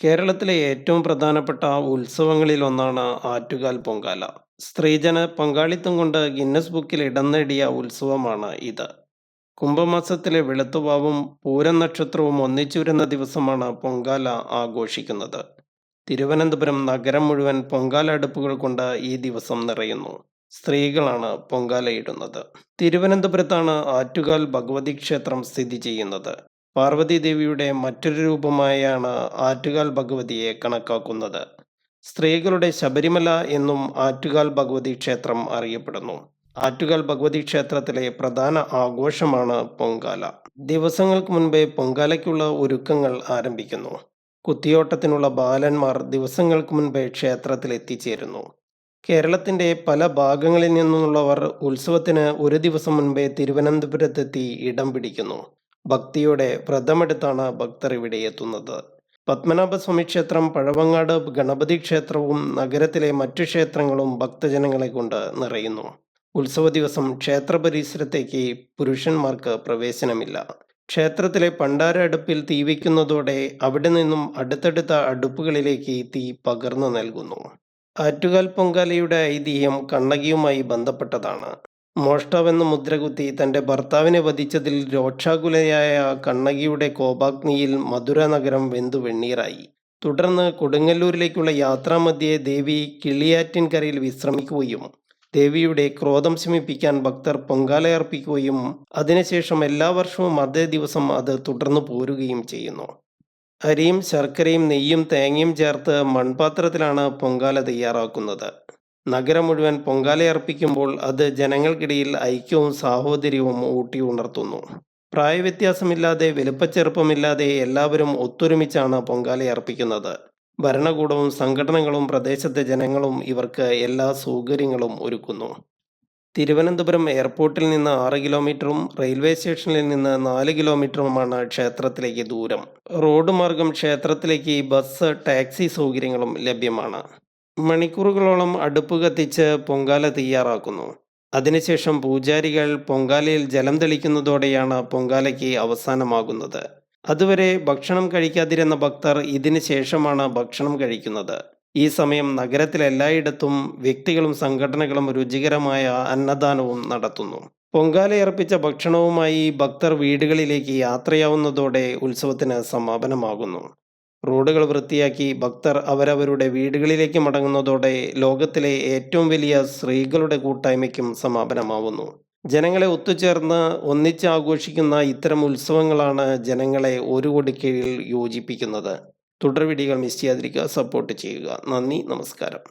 കേരളത്തിലെ ഏറ്റവും പ്രധാനപ്പെട്ട ഉത്സവങ്ങളിൽ ഒന്നാണ് ആറ്റുകാൽ പൊങ്കാല. സ്ത്രീജന പങ്കാളിത്തം കൊണ്ട് ഗിന്നസ് ബുക്കിൽ ഇടം നേടിയ ഉത്സവമാണ് ഇത്. കുംഭമാസത്തിലെ വെളുത്തുവാവും പൂരം നക്ഷത്രവും ഒന്നിച്ചു വരുന്ന ദിവസമാണ് പൊങ്കാല ആഘോഷിക്കുന്നത്. തിരുവനന്തപുരം നഗരം മുഴുവൻ പൊങ്കാല അടുപ്പുകൾ കൊണ്ട് ഈ ദിവസം നിറയുന്നു. സ്ത്രീകളാണ് പൊങ്കാലയിടുന്നത്. തിരുവനന്തപുരത്താണ് ആറ്റുകാൽ ഭഗവതി ക്ഷേത്രം സ്ഥിതി ചെയ്യുന്നത്. പാർവതീദേവിയുടെ മറ്റൊരു രൂപമായാണ് ആറ്റുകാൽ ഭഗവതിയെ കണക്കാക്കുന്നത്. സ്ത്രീകളുടെ ശബരിമല എന്നും ആറ്റുകാൽ ഭഗവതി ക്ഷേത്രം അറിയപ്പെടുന്നു. ആറ്റുകാൽ ഭഗവതി ക്ഷേത്രത്തിലെ പ്രധാന ആഘോഷമാണ് പൊങ്കാല. ദിവസങ്ങൾക്ക് മുൻപേ പൊങ്കാലയ്ക്കുള്ള ഒരുക്കങ്ങൾ ആരംഭിക്കുന്നു. കുത്തിയോട്ടത്തിനുള്ള ബാലന്മാർ ദിവസങ്ങൾക്ക് മുൻപേ ക്ഷേത്രത്തിൽ എത്തിച്ചേരുന്നു. കേരളത്തിന്റെ പല ഭാഗങ്ങളിൽ നിന്നുള്ളവർ ഉത്സവത്തിന് ഒരു ദിവസം മുൻപേ തിരുവനന്തപുരത്തെത്തി ഇടം പിടിക്കുന്നു. ഭക്തിയോടെ വ്രതമെടുത്താണ് ഭക്തർ ഇവിടെ എത്തുന്നത്. പത്മനാഭസ്വാമി ക്ഷേത്രം, പഴവങ്ങാട് ഗണപതി ക്ഷേത്രവും നഗരത്തിലെ മറ്റു ക്ഷേത്രങ്ങളും ഭക്തജനങ്ങളെ കൊണ്ട് നിറയുന്നു. ഉത്സവ ദിവസം ക്ഷേത്ര പരിസരത്തേക്ക് പുരുഷന്മാർക്ക് പ്രവേശനമില്ല. ക്ഷേത്രത്തിലെ പണ്ടാര അടുപ്പിൽ തീ വയ്ക്കുന്നതോടെ അവിടെ നിന്നും അടുത്തടുത്ത അടുപ്പുകളിലേക്ക് തീ പകർന്നു നൽകുന്നു. ആറ്റുകാൽ പൊങ്കാലയുടെ ഐതിഹ്യം കണ്ണകിയുമായി ബന്ധപ്പെട്ടതാണ്. മോഷ്ടാവെന്ന മുദ്രകുത്തി തന്റെ ഭർത്താവിനെ വധിച്ചതിൽ രോക്ഷാകുലയായ കണ്ണകിയുടെ കോപാഗ്നിയിൽ മധുര നഗരം വെന്തു വെണ്ണീറായി. തുടർന്ന് കൊടുങ്ങല്ലൂരിലേക്കുള്ള യാത്രാമധ്യേ ദേവി കിളിയാറ്റിൻകരയിൽ വിശ്രമിക്കുകയും ദേവിയുടെ ക്രോധം ശമിപ്പിക്കാൻ ഭക്തർ പൊങ്കാലയർപ്പിക്കുകയും അതിനുശേഷം എല്ലാ വർഷവും അതേ ദിവസം അത് തുടർന്നു പോരുകയും ചെയ്യുന്നു. അരിയും ശർക്കരയും നെയ്യും തേങ്ങയും ചേർത്ത് മൺപാത്രത്തിലാണ് പൊങ്കാല തയ്യാറാക്കുന്നത്. നഗരം മുഴുവൻ പൊങ്കാലയർപ്പിക്കുമ്പോൾ അത് ജനങ്ങൾക്കിടയിൽ ഐക്യവും സാഹോദര്യവും ഊട്ടി ഉണർത്തുന്നു പ്രായവ്യത്യാസമില്ലാതെ വലുപ്പച്ചെറുപ്പമില്ലാതെ എല്ലാവരും ഒത്തൊരുമിച്ചാണ് പൊങ്കാലയർപ്പിക്കുന്നത്. ഭരണകൂടവും സംഘടനകളും പ്രദേശത്തെ ജനങ്ങളും ഇവർക്ക് എല്ലാ സൗകര്യങ്ങളും ഒരുക്കുന്നു. തിരുവനന്തപുരം എയർപോർട്ടിൽ നിന്ന് ആറ് കിലോമീറ്ററും റെയിൽവേ സ്റ്റേഷനിൽ നിന്ന് നാല് കിലോമീറ്ററുമാണ് ക്ഷേത്രത്തിലേക്ക് ദൂരം. റോഡ് മാർഗം ക്ഷേത്രത്തിലേക്ക് ബസ്, ടാക്സി സൗകര്യങ്ങളും ലഭ്യമാണ്. മണിക്കൂറുകളോളം അടുപ്പ് കത്തിച്ച് പൊങ്കാല തയ്യാറാക്കുന്നു. അതിനുശേഷം പൂജാരികൾ പൊങ്കാലയിൽ ജലം തെളിക്കുന്നതോടെയാണ് പൊങ്കാലയ്ക്ക് അവസാനമാകുന്നത്. അതുവരെ ഭക്ഷണം കഴിക്കാതിരുന്ന ഭക്തർ ഇതിന് ശേഷമാണ് ഭക്ഷണം കഴിക്കുന്നത്. ഈ സമയം നഗരത്തിലെല്ലായിടത്തും വ്യക്തികളും സംഘടനകളും രുചികരമായ അന്നദാനവും നടത്തുന്നു. പൊങ്കാലയർപ്പിച്ച ഭക്ഷണവുമായി ഭക്തർ വീടുകളിലേക്ക് യാത്രയാവുന്നതോടെ ഉത്സവത്തിന് സമാപനമാകുന്നു. റോഡുകൾ വൃത്തിയാക്കി ഭക്തർ അവരവരുടെ വീടുകളിലേക്ക് മടങ്ങുന്നതോടെ ലോകത്തിലെ ഏറ്റവും വലിയ സ്ത്രീകളുടെ കൂട്ടായ്മയ്ക്കും സമാപനമാവുന്നു. ജനങ്ങളെ ഒത്തുചേർന്ന് ഒന്നിച്ച് ആഘോഷിക്കുന്ന ഇത്തരം ഉത്സവങ്ങളാണ് ജനങ്ങളെ ഒരു കൊടിക്കീഴിൽ യോജിപ്പിക്കുന്നത്. തുടർവിടികൾ മിസ് ചെയ്യാതിരിക്കുക, സപ്പോർട്ട് ചെയ്യുക. നന്ദി, നമസ്കാരം.